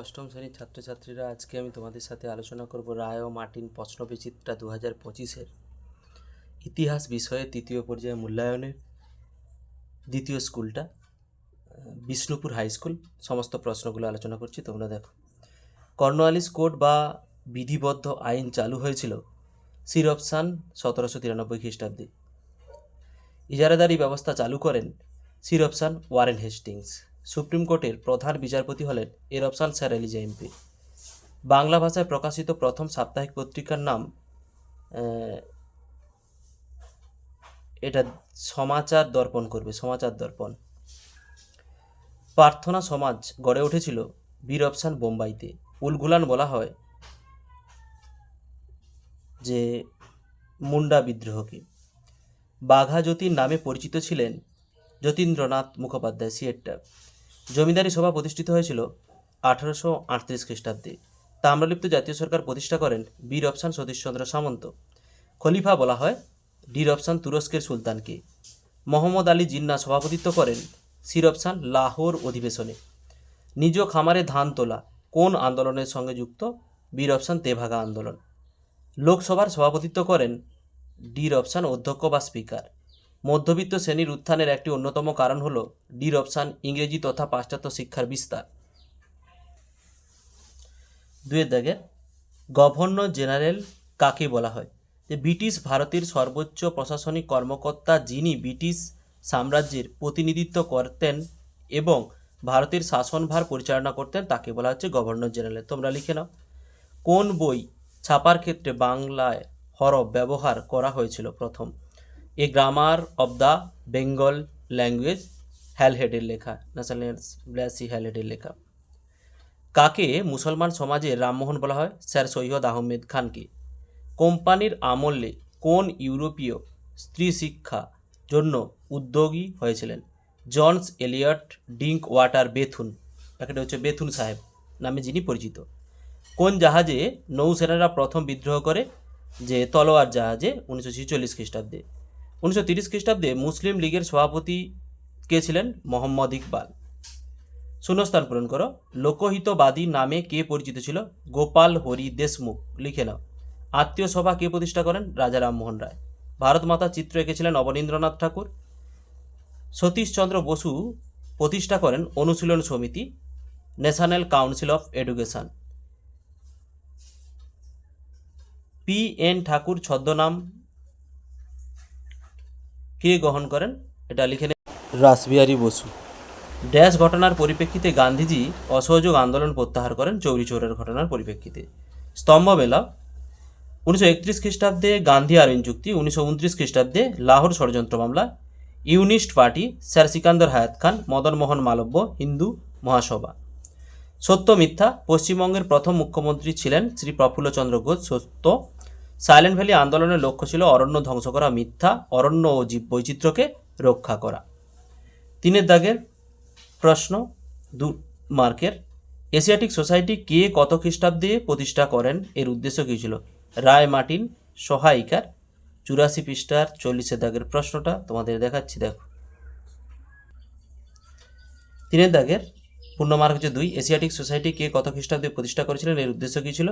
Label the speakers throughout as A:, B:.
A: অষ্টম শ্রেণির ছাত্রছাত্রীরা আজকে আমি তোমাদের সাথে আলোচনা করব রায় ও মার্টিন প্রশ্নবিচিত্রা দু হাজার পঁচিশের। ইতিহাস বিষয়ে তৃতীয় পর্যায়ে মূল্যায়নের দ্বিতীয় স্কুলটা বিষ্ণুপুর হাই স্কুল, সমস্ত প্রশ্নগুলো আলোচনা করছি, তোমরা দেখো। কর্নওয়ালিস কোড বা বিধিবদ্ধ আইন চালু হয়েছিল সির অপশান সতেরোশো তিরানব্বই খ্রিস্টাব্দে। ইজারাদারি ব্যবস্থা চালু করেন সির অপশান ওয়ারেন হেস্টিংস। সুপ্রিম কোর্টের প্রধান বিচারপতি হলেন এর অপশান স্যার এলিজা এমপি বাংলা ভাষায় প্রকাশিত প্রথম সাপ্তাহিক পত্রিকার নাম এটা সমাচার দর্পণ করবে, সমাচার দর্পণ। প্রার্থনা সমাজ গড়ে উঠেছিল বীর অপশান বোম্বাইতে। উলগুলান বলা হয় যে, মুন্ডা বিদ্রোহকে। বাঘা যতীন নামে পরিচিত ছিলেন যতীন্দ্রনাথ মুখোপাধ্যায় সিয়েটটা জমিদারি সভা প্রতিষ্ঠিত হয়েছিল আঠারোশো আটত্রিশ খ্রিস্টাব্দে। তাম্রলিপ্ত জাতীয় সরকার প্রতিষ্ঠা করেন বীর অপশান সতীশচন্দ্র সামন্ত। খলিফা বলা হয় ডির অপশান তুরস্কের সুলতানকে। মোহাম্মদ আলী জিন্না সভাপতিত্ব করেন সির অপশান লাহোর অধিবেশনে। নিজ খামারে ধান তোলা, কোন আন্দোলনের সঙ্গে যুক্ত? বীর অপশান তেভাগা আন্দোলন। লোকসভার সভাপতিত্ব করেন ডির অপশান অধ্যক্ষ বা স্পিকার। মধ্যবিত্ত শ্রেণির উত্থানের একটি অন্যতম কারণ হল ডির অপশান ইংরেজি তথা পাশ্চাত্য শিক্ষার বিস্তার। দুয়ের দাগে, গভর্নর জেনারেল কাকে বলা হয়? যে ব্রিটিশ ভারতের সর্বোচ্চ প্রশাসনিক কর্মকর্তা যিনি ব্রিটিশ সাম্রাজ্যের প্রতিনিধিত্ব করতেন এবং ভারতের শাসনভার পরিচালনা করতেন, তাকে বলা হচ্ছে গভর্নর জেনারেল। তোমরা লিখে নাও। কোন বই ছাপার ক্ষেত্রে বাংলায় হরফ ব্যবহার করা হয়েছিল প্রথম? A grammar of the Bengal language হ্যালহেডের লেখা ন্যাশনাল ব্লাসি হ্যালহেডের লেখা। কাকে মুসলমান সমাজে রামমোহন বলা হয়? স্যার সৈয়দ আহমেদ খানকে। কোম্পানির আমলে কোন ইউরোপীয় স্ত্রী শিক্ষা জন্য উদ্যোগী হয়েছিলেন? Johns Elliot Drinkwater Bethune এখানে হচ্ছে বেথুন সাহেব নামে যিনি পরিচিত। কোন জাহাজে নৌসেনারা প্রথম বিদ্রোহ করে? যে তলোয়ার জাহাজে উনিশশো ছিচল্লিশ খ্রিস্টাব্দে। উনিশশো তিরিশ খ্রিস্টাব্দে মুসলিম লীগের সভাপতি কে ছিলেন? মোহাম্মদ ইকবাল। শূন্যস্থান পূরণ করো। লোকহিতবাদী নামে কে পরিচিত ছিল? গোপাল হরি দেশমুখ। লিখে নাও। আত্মীয় সভা কে প্রতিষ্ঠা করেন? রাজা রামমোহন রায়। ভারত মাতা চিত্র এঁকেছিলেন অবনীন্দ্রনাথ ঠাকুর। সতীশচন্দ্র বসু প্রতিষ্ঠা করেন Anushilan Samiti, national council of education. P N Thakur ছদ্মনাম কে গ্রহণ করেন? এটা লিখে নেন রাসবিহারী বসু। ড্যাশ ঘটনার পরিপ্রেক্ষিতে গান্ধীজি অসহযোগ আন্দোলন প্রত্যাহার করেন চৌরি চৌরের ঘটনার পরিপ্রেক্ষিতে। স্তম্ভ মেলা। উনিশশো একত্রিশ খ্রিস্টাব্দে গান্ধী আইন চুক্তি উনিশশো উনত্রিশ খ্রিস্টাব্দে লাহোর ষড়যন্ত্র মামলা ইউনিস্ট পার্টি স্যার সিকান্দর হায়াত খান মদন মোহন মালব্য হিন্দু মহাসভা। সত্য মিথ্যা পশ্চিমবঙ্গের প্রথম মুখ্যমন্ত্রী ছিলেন শ্রী প্রফুল্লচন্দ্র ঘোষ সত্য সাইলেন্ট ভ্যালি আন্দোলনের লক্ষ্য ছিল অরণ্য ধ্বংস করা, মিথ্যা অরণ্য ও জীব বৈচিত্র্যকে রক্ষা করা। তিনের দাগের প্রশ্ন দু মার্কের, এশিয়াটিক সোসাইটি কে কত খ্রিস্টাব্দে প্রতিষ্ঠা করেন? এর উদ্দেশ্য কী ছিল? রায় মার্টিন সহায়িকার, চুরাশি পৃষ্ঠার চল্লিশের দাগের প্রশ্নটা তোমাদের দেখাচ্ছি, দেখো। তিনের দাগের পূর্ণমার্গ হচ্ছে দুই, এশিয়াটিক সোসাইটি কে কত খ্রিস্টাব্দে প্রতিষ্ঠা করেছিলেন? এর উদ্দেশ্য কী ছিল?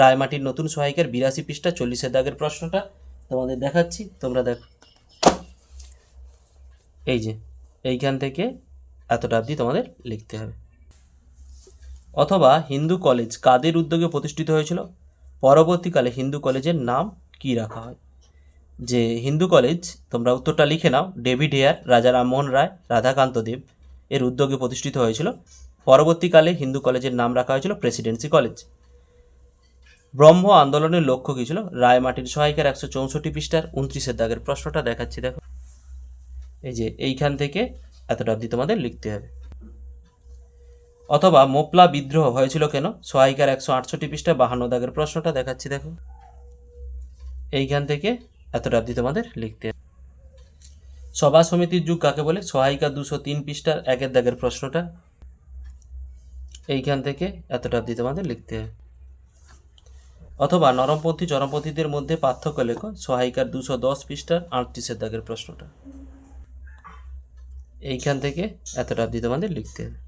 A: রায়মাটির নতুন সহায়িকার বিরাশি পৃষ্ঠা চল্লিশের দাগের প্রশ্নটা তোমাদের দেখাচ্ছি। তোমরা দেখো, এই যে, এইখান থেকে এতটা অবধি তোমাদের লিখতে হবে। অথবা হিন্দু কলেজ কাদের উদ্যোগে প্রতিষ্ঠিত হয়েছিল? পরবর্তীকালে হিন্দু কলেজের নাম কি রাখা হয়? যে হিন্দু কলেজ, তোমরা উত্তরটা লিখে নাও, ডেভিড হেয়ার, রাজা রামমোহন রায়, রাধাকান্ত দেব এর উদ্যোগে প্রতিষ্ঠিত হয়েছিল। পরবর্তীকালে হিন্দু কলেজের নাম রাখা হয়েছিল প্রেসিডেন্সি কলেজ। ব্রহ্ম আন্দোলনের লক্ষ্য কী ছিল? রায়মাটির সহায়িকার একশো চৌষট্টি পৃষ্ঠার উনত্রিশের দাগের প্রশ্নটা দেখাচ্ছি, দেখো। এই যে এইখান থেকে এতটা অবধি তোমাদের লিখতে হবে। অথবা মোপলা বিদ্রোহ হয়েছিল কেন? সহায়িকার একশো আটষট্টি পৃষ্ঠা বাহান্ন দাগের প্রশ্নটা দেখাচ্ছি, দেখো। এইখান থেকে এতটা অবধি তোমাদের লিখতে হবে। সভা সমিতির যুগ কাকে বলে? সহায়িকা দুশো তিন পৃষ্ঠার একের দাগের প্রশ্নটা। এইখান থেকে এতটা অবধি তোমাদের লিখতে হবে। অথবা নরমপন্থী চরমপন্থীদের মধ্যে পার্থক্য লেখো। সহায়িকার দুশো দশ পৃষ্ঠার আটত্রিশের দাগের প্রশ্নটা। এইখান থেকে এতটা অবধি তোমাদের লিখতে হবে।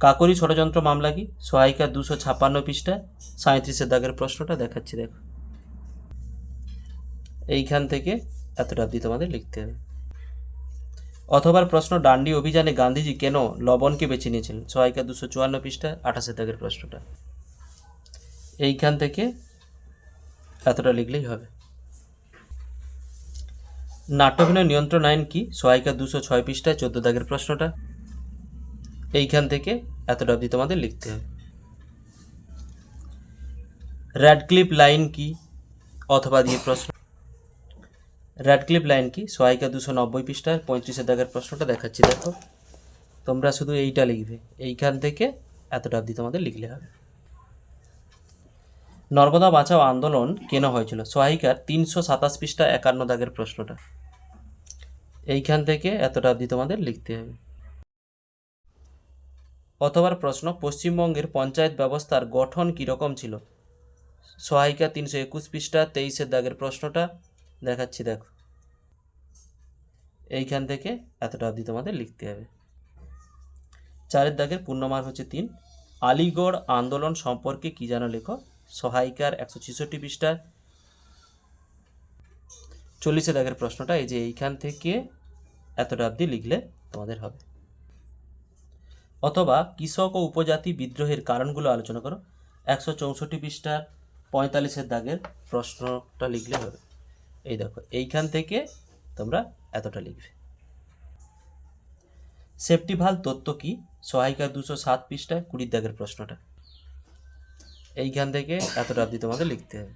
A: কাকরি ষড়যন্ত্র মামলা কি? সহায়িকা দুশো ছাপ্পান্ন পৃষ্ঠা সাঁত্রিশের দাগের প্রশ্নটা দেখাচ্ছি, দেখো। এইখান থেকে এতটা অবধি তোমাদের লিখতে হবে। অথবা প্রশ্ন, ডান্ডি অভিযানে গান্ধীজি কেন লবণকে বেছে নিয়েছিলেন? সহায়িকা দুশো চুয়ান্ন পৃষ্ঠা আঠাশের দাগের প্রশ্নটা। এইখান থেকে এতটা লিখলেই হবে। নাট্যভিনয় নিয়ন্ত্রণ আইন কি? সহায়িকা দুশো ছয় পৃষ্ঠায় চোদ্দ দাগের প্রশ্নটা। এইখান থেকে এতটা অবধি তোমাদের লিখতে হবে। র্যাডক্লিপ লাইন কি? অথবা দিয়ে প্রশ্ন। র্যাডক্লিপ লাইন কি? সহায়িকা দুশো নব্বই পৃষ্ঠায় পঁয়ত্রিশের দাগের প্রশ্নটা দেখাচ্ছি, দেখো। তোমরা শুধু এইটা লিখবে। এইখান থেকে এতটা অবধি তোমাদের লিখলে হবে। নর্মদা বাঁচাও আন্দোলন কেন হয়েছিল? সহায়িকার তিনশো সাতাশ পৃষ্ঠা একান্ন দাগের প্রশ্নটা। এইখান থেকে এতটা অবধি তোমাদের লিখতে হবে। অথবা প্রশ্ন, পশ্চিমবঙ্গের পঞ্চায়েত ব্যবস্থার গঠন কীরকম ছিল? সহায়িকা তিনশো একুশ পৃষ্ঠা তেইশের দাগের প্রশ্নটা দেখাচ্ছি, দেখো। এইখান থেকে এতটা অবধি তোমাদের লিখতে হবে। চারের দাগের পূর্ণমার হচ্ছে তিন। আলিগড় আন্দোলন সম্পর্কে কি জানো লেখো সহায়িকার একশো ছেষট্টি পৃষ্ঠার চল্লিশে দাগের প্রশ্নটা, এই যে এইখান থেকে এতটা অবধি লিখলে তোমাদের হবে। অথবা কৃষক ও উপজাতি বিদ্রোহের কারণগুলো আলোচনা করো। একশো চৌষট্টি পৃষ্ঠার পঁয়তাল্লিশের দাগের প্রশ্নটা লিখলে হবে। এই দেখো, এইখান থেকে তোমরা এতটা লিখবে। সেফটি ভালো তত্ত্ব কি? সহায়িকা দুশো সাত পৃষ্ঠায় কুড়ির দাগের প্রশ্নটা। এইখান থেকে এতটা অবধি তোমাদের লিখতে হবে।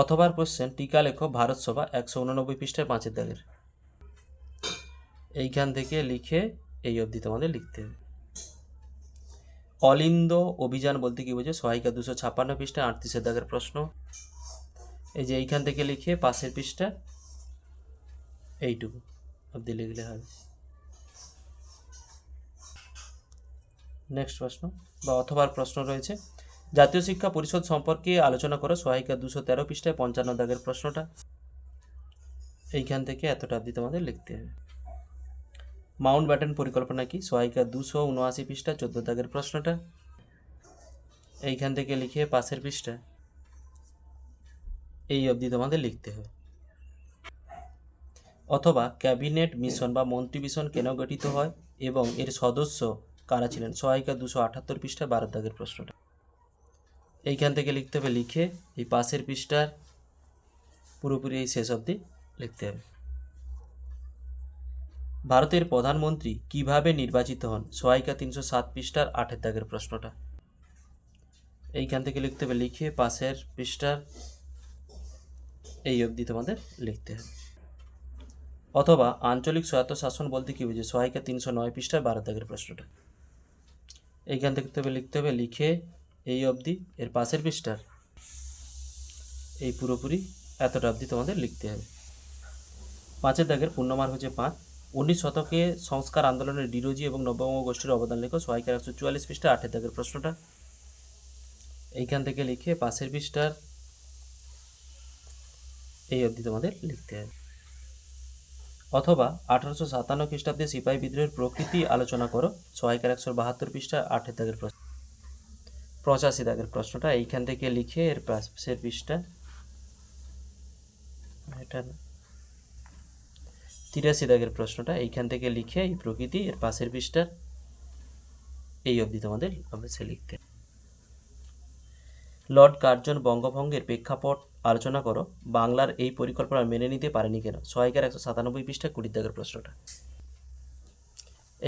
A: অথবার কোশ্চেন টিকা লেখো, ভারত সভা, একশো উননব্বই পৃষ্ঠায় পাঁচের দাগের। এইখান থেকে লিখে এই অবধি তোমাদের লিখতে হবে। অলিন্দ অভিযান বলতে কি বোঝে সহায়িকা দুশো ছাপ্পান্ন পৃষ্ঠায় আটত্রিশের দাগের প্রশ্ন। এই যে এইখান থেকে লিখে পাশের পৃষ্ঠা, এইটুকু অবধি লিখলে হবে। নেক্সট প্রশ্ন, বা অথবার প্রশ্ন রয়েছে। জাতীয় শিক্ষা পরিষদ সম্পর্কে আলোচনা করো, সহায়িকা দুশো তেরো পৃষ্ঠায় পঞ্চান্ন দাগের প্রশ্নটা। এইখান থেকে এতটা অবধি তোমাদের লিখতে হবে। মাউন্ট ব্যাটেন পরিকল্পনা কি? সহায়িকা দুশো উনআশি পৃষ্ঠা, চোদ্দ দাগের প্রশ্নটা। এইখান থেকে লিখে পাশের পৃষ্ঠা। এই অবধি তোমাদের লিখতে হবে। অথবা ক্যাবিনেট মিশন বা মন্ত্রী মিশন কেন গঠিত হয় এবং এর সদস্য কারা ছিলেন? সহায়িকা দুশো আটাত্তর পৃষ্ঠা বারো দাগের প্রশ্নটা। এইখান থেকে লিখতে হবে, লিখে এই পাশের পৃষ্ঠার পুরোপুরি এই শেষ অবধি লিখতে হবে। ভারতের প্রধানমন্ত্রী কীভাবে নির্বাচিত হন? সহায়িকা তিনশো সাত পৃষ্ঠার আটের দাগের প্রশ্নটা। এইখান থেকে লিখতে হবে, লিখে পাশের পৃষ্ঠার এই অবধি তোমাদের লিখতে হবে। অথবা আঞ্চলিক স্বায়ত্তশাসন বলতে কি বুঝে সহায়িকা তিনশো নয় পৃষ্ঠার বারো দাগের প্রশ্নটা। এইখান থেকে তবে লিখতে হবে, লিখে এই অবধি এর পাশের পৃষ্ঠার। এই পুরোপুরি এতটা অবধি তোমাদের লিখতে হবে। পাঁচের দাগের পূর্ণমান হচ্ছে পাঁচ। উনিশ শতকে সংস্কার আন্দোলনের ডিরোজি এবং নববঙ্গ গোষ্ঠীর অবদান লেখো, সহায়িকার একশো চুয়াল্লিশ পৃষ্ঠা, আটের দাগের প্রশ্নটা। এইখান থেকে লিখে পাশের পৃষ্ঠার এই অবধি তোমাদের লিখতে হবে। অথবা আঠারোশো সাতান্ন খ্রিস্টাব্দে সিপাহী বিদ্রোহের প্রকৃতি আলোচনা করো। সহায়িকার একশো বাহাত্তর পৃষ্ঠা আটের দাগের প্রশ্ন। পঁচাশি দাগের প্রশ্নটা, এইখান থেকে লিখে এর পাশের পৃষ্ঠা। এটা তিরাশি দাগের প্রশ্নটা, এইখান থেকে লিখে এই প্রকৃতি এর পাশের পৃষ্ঠার এই অবধি তোমাদের অবশ্যই লিখতে। লর্ড কার্জন বঙ্গভঙ্গের প্রেক্ষাপট আলোচনা করো, বাংলার এই পরিকল্পনা মেনে নিতে পারেনি কেন? সহায়িকার একশো সাতানব্বই পৃষ্ঠা কুড়ি দাগের প্রশ্নটা।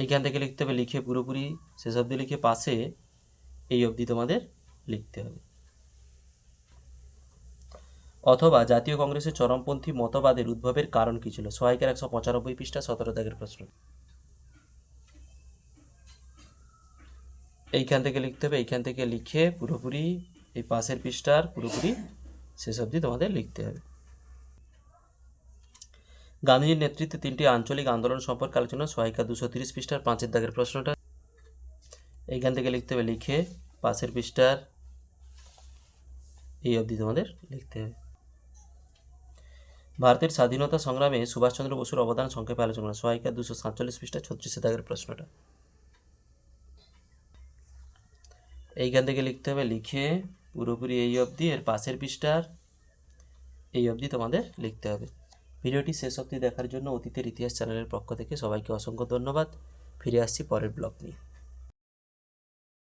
A: এইখান থেকে লিখতে হবে, লিখে পুরোপুরি শেষ অবধি লিখে পাশে এই অবধি তোমাদের লিখতে হবে। অথবা জাতীয় কংগ্রেসের চরমপন্থী মতবাদের উদ্ভবের কারণ কী ছিল? সহায়িকার একশো পঁচানব্বই পৃষ্ঠা সতেরো দাগের প্রশ্ন। এইখান থেকে লিখতে হবে, এইখান থেকে লিখে পুরোপুরি, এই পাশের পৃষ্ঠার পুরোপুরি শেষ অবধি তোমাদের লিখতে হবে। গান্ধীজির নেতৃত্বে তিনটি আঞ্চলিক আন্দোলন সম্পর্কে আলোচনা, সহায়িকা দুশো তিরিশ পৃষ্ঠার পাঁচের দাগের প্রশ্নটা। এইখান থেকে লিখতে হবে লিখে পাশের পৃষ্ঠার এই অবধি তোমাদের লিখতে হবে। ভারতের স্বাধীনতা সংগ্রামে সুভাষচন্দ্র বসুর অবদান সংক্ষেপে আলোচনা, সহায়িকা দুশো সাতচল্লিশ পৃষ্ঠা ছত্রিশে দাগের প্রশ্নটা। এইখান থেকে লিখতে হবে লিখে পুরোপুরি এই অবধি, এর পাশের পৃষ্ঠার এই অবধি তোমাদের লিখতে হবে। ভিডিওটি শেষ অবধি দেখার জন্য অতীতের ইতিহাস চ্যানেলের পক্ষ থেকে সবাইকে অসংখ্য ধন্যবাদ। ফিরে আসছি পরের ব্লগ নিয়ে।